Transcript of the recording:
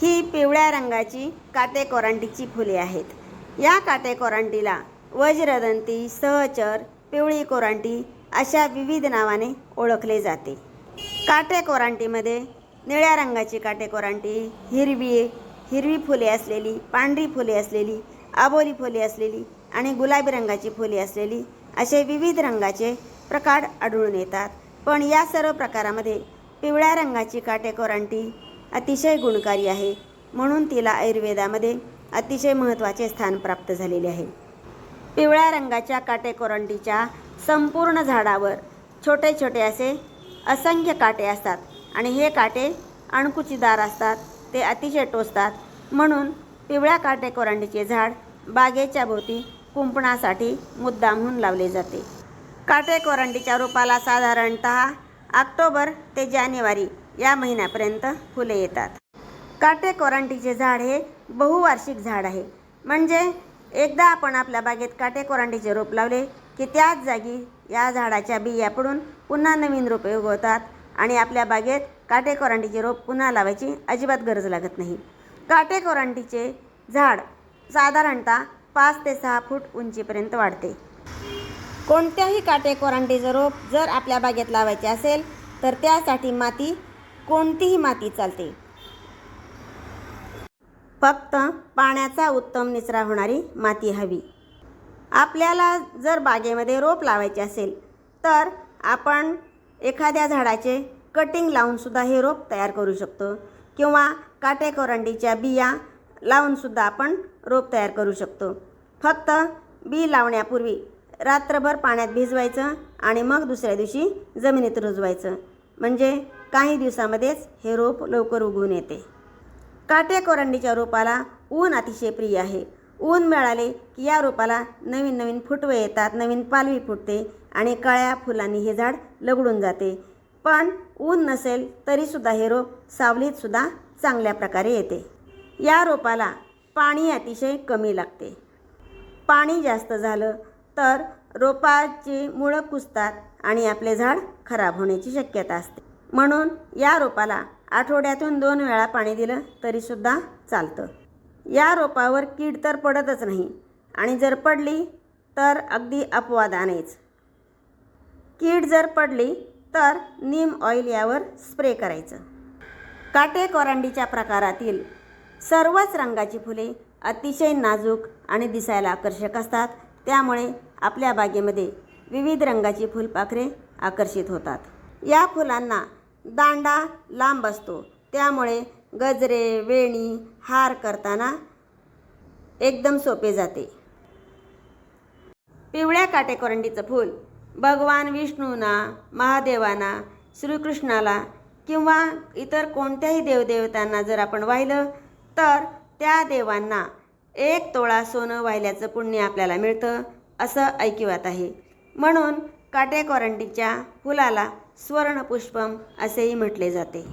ही पिवळ्या रंगाची काटेकोरांटीची फुले आहेत. या काटे कोरांटीला वज्रदंती सहचर पिवळी कोरांटी अशा विविध नावाने ओळखले जाते. काटे कोरांटीमध्ये निळ्या रंगाची काटे कोरांटी हिरवी हिरवी फुले असलेली पांढरी फुले असलेली आबोली फुले असलेली आणि गुलाबी रंगाची फुले असलेली असे विविध रंगाचे प्रकार आढळून येतात. पण या सर्व प्रकारामध्ये पिवळ्या रंगाची काटेकोरांटी अतिशय गुणकारी आहे. म्हणून तिला आयुर्वेदामध्ये अतिशय महत्त्वाचे स्थान प्राप्त झालेले आहे. पिवळ्या रंगाच्या काटेकोरंटीच्या संपूर्ण झाडावर छोटे छोटे असे असंख्य काटे असतात आणि हे काटे अणकुचीदार असतात ते अतिशय टोचतात. म्हणून पिवळ्या काटेकोरंडीचे झाड बागेच्या भोवती कुंपणासाठी मुद्दामहून लावले जाते. काटेकोरंडीच्या रोपाला साधारणत ऑक्टोबर ते जानेवारी या महिन्यापर्यंत फुले येतात. काटे कोरांटीचे झाड हे बहुवार्षिक झाड आहे. म्हणजे एकदा आपण आपल्या बागेत काटे कोरांटीचे रोप लावले की त्याच जागी या झाडाच्या बिया पडून पुन्हा नवीन रोपे उगवतात आणि आपल्या बागेत काटे कोरांटीचे रोप पुन्हा लावायची अजिबात गरज लागत नाही. काटे कोरांटीचे झाड साधारणतः पाच ते सहा फूट उंचीपर्यंत वाढते. कोणत्याही काटे कोरांटीचं रोप जर आपल्या बागेत लावायचे असेल तर त्यासाठी माती कोणतीही माती चालते. फक्त पाण्याचा उत्तम निचरा होणारी माती हवी. आपल्याला जर बागेमध्ये रोप लावायचे असेल तर आपण एखाद्या झाडाचे कटिंग लावूनसुद्धा हे रोप तयार करू शकतो किंवा काटेकोरंडीच्या बिया लावूनसुद्धा आपण रोप तयार करू शकतो. फक्त बी लावण्यापूर्वी रात्रभर पाण्यात भिजवायचं आणि मग दुसऱ्या दिवशी जमिनीत रुजवायचं. म्हणजे काही दिवसामध्येच हे रोप लवकर उगवून येते. काट्या कोरंडीच्या रोपाला ऊन अतिशय प्रिय आहे. ऊन मिळाले की या रोपाला नवीन नवीन फुटवे येतात नवीन पालवी फुटते आणि काळ्या फुलांनी हे झाड लगडून जाते. पण ऊन नसेल तरीसुद्धा हे रोप सावलीतसुद्धा चांगल्या प्रकारे येते. या रोपाला पाणी अतिशय कमी लागते. पाणी जास्त झालं तर रोपाची मुळं कुसतात आणि आपले झाड खराब होण्याची शक्यता असते. म्हणून या रोपाला आठवड्यातून दोन वेळा पाणी दिलं तरीसुद्धा चालतं. या रोपावर कीड तर पडतच नाही आणि जर पडली तर अगदी अपवाद आणायच कीड जर पडली तर नीम ऑइल यावर स्प्रे करायचं. काटे कोरांडीच्या प्रकारातील सर्वच रंगाची फुले अतिशय नाजूक आणि दिसायला आकर्षक असतात. त्यामुळे आपल्या बागेमध्ये विविध रंगाची फुलपाखरे आकर्षित होतात. या फुलांना दांडा लांब असतो. त्यामुळे गजरे वेणी हार करताना एकदम सोपे जाते. पिवळ्या काटेकोरंडीचं फूल. भगवान विष्णूंना महादेवांना श्रीकृष्णाला किंवा इतर कोणत्याही देवदेवतांना जर आपण वाहिलं तर त्या देवांना एक तोळा सोनं वाहिल्याचं पुण्य आपल्याला मिळतं असं ऐकिवात आहे. म्हणून काटेकोरंडीच्या फुलाला स्वर्णपुष्पम असेही म्हटले जाते.